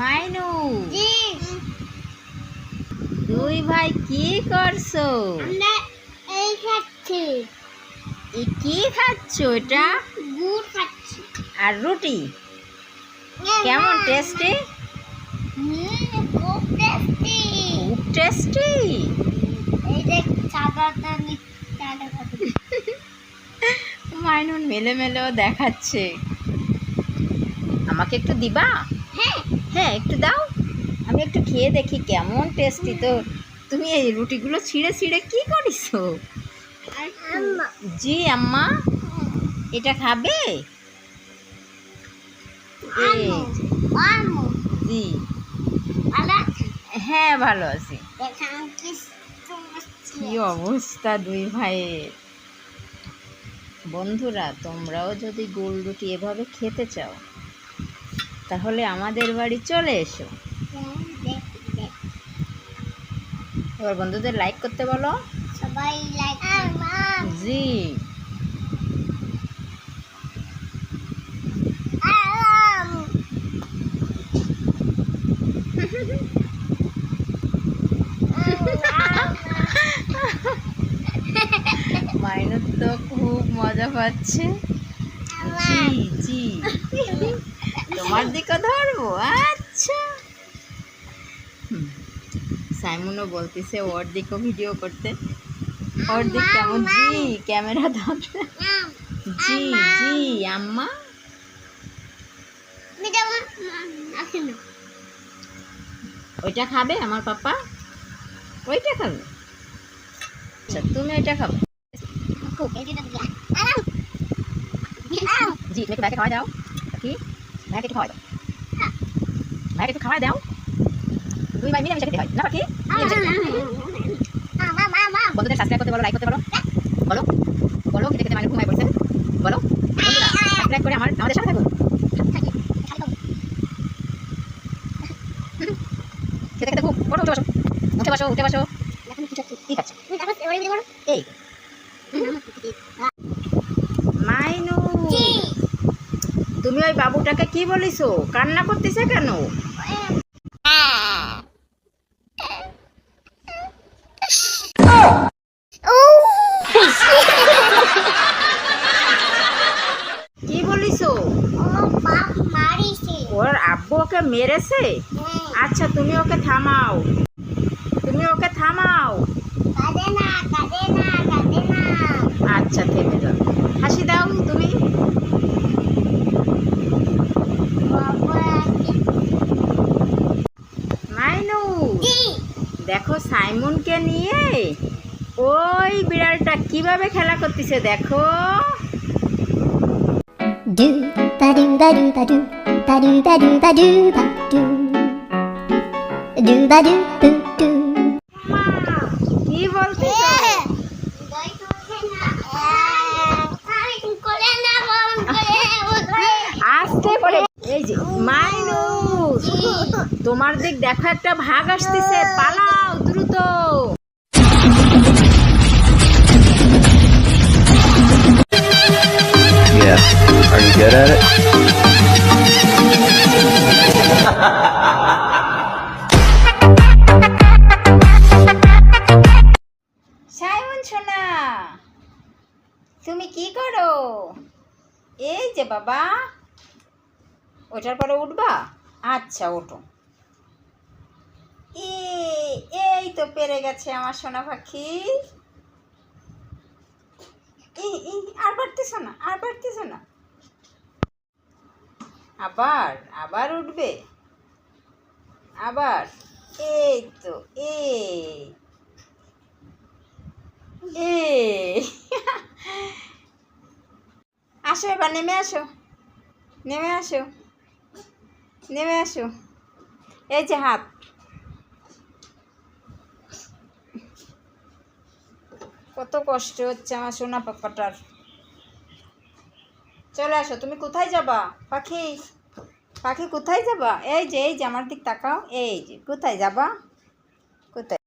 মাইনু দুই ভাই কি করছ? এই খাচ্ছি। এ কি খাচ্ছো এটা? গুড় খাচ্ছি। আর রুটি? কেমন টেস্টি খুব টেস্টি খুব টেস্টি এই দেখ সাদাটা মাইনুন মেলে মেলেও দেখাচ্ছে। আমাকে একটু দিবা? হ্যাঁ একটু দাও। আমি একটু খেয়ে দেখি কেমন টেস্টি তো। তুমি এই রুটিগুলো ছিঁড়ে ছিঁড়ে কি আম্মা। জি আম্মা। এটা খাবে? জি। হ্যাঁ ভালো আছি। কি অবস্থা দুই ভাইয়ের? বন্ধুরা তোমরাও যদি গোল রুটি এভাবে খেতে চাও তাহলে আমাদের বাড়ি চলে এসো। এবার বন্ধুদের লাইক করতে বলো। সবাই লাইক জি। মাইনুর তো খুব মজা পাচ্ছে। জি জি। তোমার দিকে ধরবো? আচ্ছা। সাইমনও বলতেছে ওর দিকেও ভিডিও করতে। ওর দিক কেমন? জি ক্যামেরা ধরবে জি জি আম্মা। ওইটা খাবে আমার পাপা? ওইটা খাবে। আচ্ছা তুমি ওইটা খাবে। জি তুমি খাওয়া দাও। কি? ভাইকে একটু খাওয়া দাও। ভাইকে একটু খাওয়া দাও। দুই ভাই মিলে মিশে খেতে হয়। না পাখি হয়। মা মা মা। বন্ধুদের সাবস্ক্রাইব করতে বলো লাইক করতে বলো। বলো বলো খেতে খেতে মানে ঘুমাই পড়ছে। বলো সাবস্ক্রাইব করে আমার আমাদের সাথে থাকুন। খেতে খেতে খুব ওঠো উঠে বসো। উঠে বসো উঠে বসো। ঠিক আছে। এই। মাইনু তুমি ওই বাবুটাকে কি বলিছো? কান্না করতেছে কেন? কি বলিছো? ওর আব্বু ওকে মেরেছে? আচ্ছা তুমি ওকে থামাও। তুমি ওকে থামাও। আচ্ছা থেমে যাও। হাসি দাও তুমি মাইনু দেখো সাইমনকে নিয়ে ওই বিড়ালটা কীভাবে খেলা করতেছে দেখো। Do ba do ba do ba do ba do ba do ba do ba do do ba do do do কি বলতেছো? আস্তে করে এই যে মাইনুস তোমার দিক দেখো একটা ভাগ আসতেছে পালাও। তুমি কি করো? এই যে বাবা। ওটার পরে উঠবা? আচ্ছা ওঠো। এ, এই তো পেরে গেছে আমার সোনা পাখি। আর পারতেছ না, আর পারতেছ না। আবার আবার উঠবে? আবার? এই তো, এই এ আসো, এবার নেমে আসো। নেমে আসো। নেমে আসো। এই যে হাত। কত কষ্ট হচ্ছে আমার সোনা পাপাটার। চলে আসো, তুমি কোথায় যাবা? পাখি। পাখি কোথায় যাবা? এই যে এই যে, আমার দিক তাকাও। এই যে, কোথায় যাবা? কোথায়?